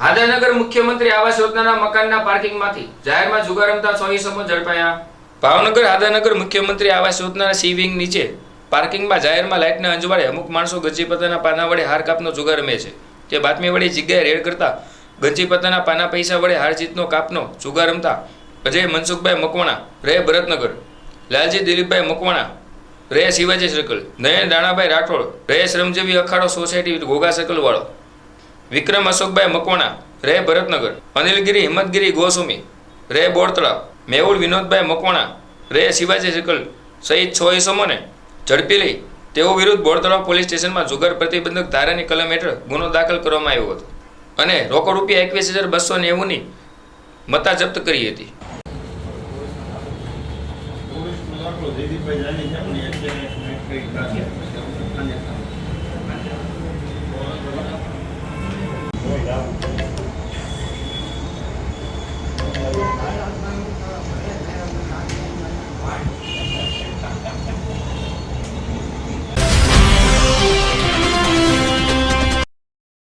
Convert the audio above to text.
હાદાનગર મુખ્યમંત્રી આવાસ યોજનાના મકાનના પાર્કિંગમાંથી જાહેરમાં જુગાર રમતા સો ઈસમો ઝડપાયા. ભાવનગર આદાનગર મુખ્યમંત્રી આવાસ યોજનાના સી વિંગ નીચે પાર્કિંગમાં જાહેરમાં લાઇટના અંજવાળે અમુક માણસો ગંજીપત્તાના પાના વડે હાર કાપનો જુગાર રમે છે. તે બાતમી વડે જગ્યાએ રેડ કરતા ગંજીપત્તાના પાના પૈસા વડે હાર જીતનો કાપનો જુગાર રમતા અજય મનસુખભાઈ મકવાણા રહે ભરતનગર, લાલજી દિલીપભાઈ મકવાણા રહે શિવાજી સર્કલ નયન રાણાભાઈ રાઠોડ રહે શ્રમજીવી અખાડો સોસાયટી ઘોઘા સર્કલ વાળો. વિક્રમ અશોકભાઈ મકવાણા, રે ભરતનગર. અનિલગીરી, હિંમતગીરી, ગોસ્વામી. રે બોરતળાવ. મેહુલ વિનોદભાઈ મકવાણા, રે શિવાજી સિકલ સહિત છ ઇસમોને ઝડપી લઈ તેઓ વિરુદ્ધ બોરતળાવ પોલીસ સ્ટેશનમાં જુગાર પ્રતિબંધક ધારાની કલમ હેઠળ ગુનો દાખલ કરવામાં આવ્યો હતો. અને રોકડ રૂપિયા એકવીસ હજાર બસો નેવુંની મતા જપ્ત કરી હતી. જયદીપભાઈ જાની Wait, that